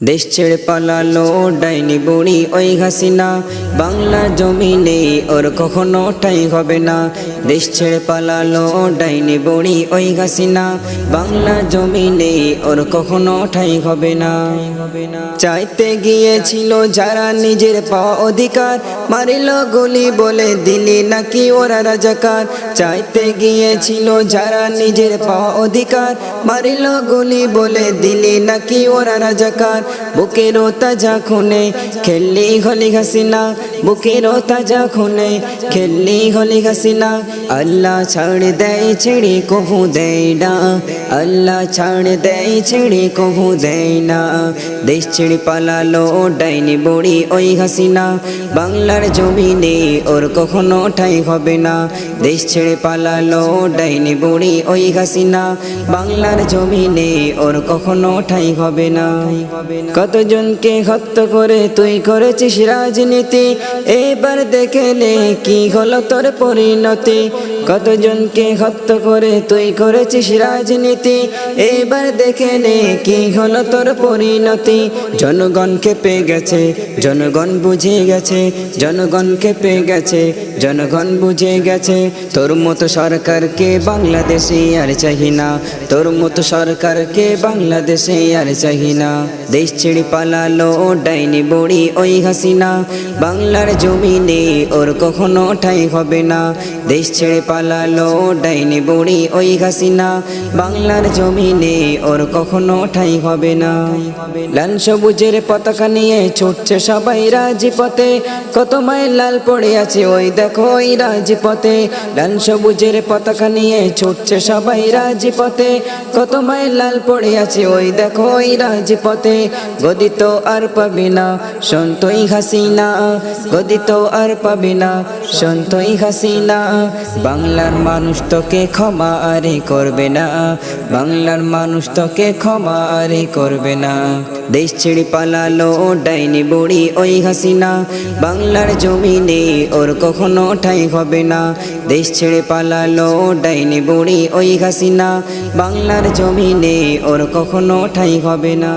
দেশ ছেড়ে পালালো ডাইনি বুড়ি ওই হাসিনা বাংলা জমিনে ওর কখনো ঠাই হবে না। দেশ ছেড়ে পালালো ডাইনি বুড়ি ওই হাসিনা বাংলা জমিনে ওর কখনো ঠাই হবে না। চাইতে গিয়েছিল যারা নিজের পাওয়া অধিকার। মারিল গুলি বলে দিলি নাকি ওরা রাজাকার। চাইতে গিয়েছিল যারা নিজের পাওয়া অধিকার। মারিল গুলি বলে দিলি নাকি ওরা রাজাকার। বুকেরও তাজা খুনে খেললি হলি হাসিনা বুকেরও তাজা খুনে খেললি হলি হাসিনা আল্লাহ ছাড় দেয় ছেড়ে কভু দেয় না আল্লাহ ছাড় দেয় ছেড়ে কভু দেয় না দেশ ছেড়ে পালালো ডাইনি বড়ি ওই হাসিনা বাংলার জমিনে ওর কখনো ঠাই হবে না দেশ ছেড়ে পালালো ডাইনি বড়ি ওই হাসিনা বাংলার জমিনে ওর কখনো ঠাই হবে না কতজনকে হত্যা করে তুই করেছিস রাজনীতি এবার দেখে নে কি হলো তোর পরিণতি। কতজনকে হত্যা করে তুই করেছিস রাজনীতি? এবার দেখে নে কি হলো তোর পরিণতি। জনগণ খেপে গেছে, জনগণ বুঝে গেছে, জনগণ খেপে গেছে জনগণ বুঝে গেছে, তোর মতো সরকারকে বাংলাদেশে আর চাহি না। তোর মতো সরকারকে বাংলাদেশে আর চাহি না। দেশ ছেড়ে পালালো ডাইনি বড়ি ওই হাসিনা। বাংলার জমিনে ওর কখনো ঠাই হবে না। দেশ ছেড়ে পালালো ডাইনি বড়ি ওই হাসিনা। বাংলার জমিনে ওর কখনো ঠাই হবে না। লাল সবুজের পতাকা নিয়ে ছুটছে সবাই রাজি পথে কত মাইল লাল পড়ে আছে ওই দেখো ওই রাজপথে? লাল সবুজের পতাকা নিয়ে ছুটছে সবাই রাজপথে। কত মাইল লাল পড়ে আছে ওই দেখো ওই রাজপথে। গদিত আর পাবি না, সন্তই হাসিনা। গদিত আর পাবি না, সন্তই হাসিনা। বাংলার মানুষ তোকে ক্ষমা আরে করবে না। বাংলার মানুষ তোকে ক্ষমা আরে করবে না। দেশ ছেড়ে পালালো ডাইনি বুড়ি ওই হাসিনা। বাংলার জমিনে ওর কখনো ঠাই হবে না। দেশ ছেড়ে পালালো ডাইনি বুড়ি ওই হাসিনা বাংলার জমিনে ওর কখনো ঠাই হবে না।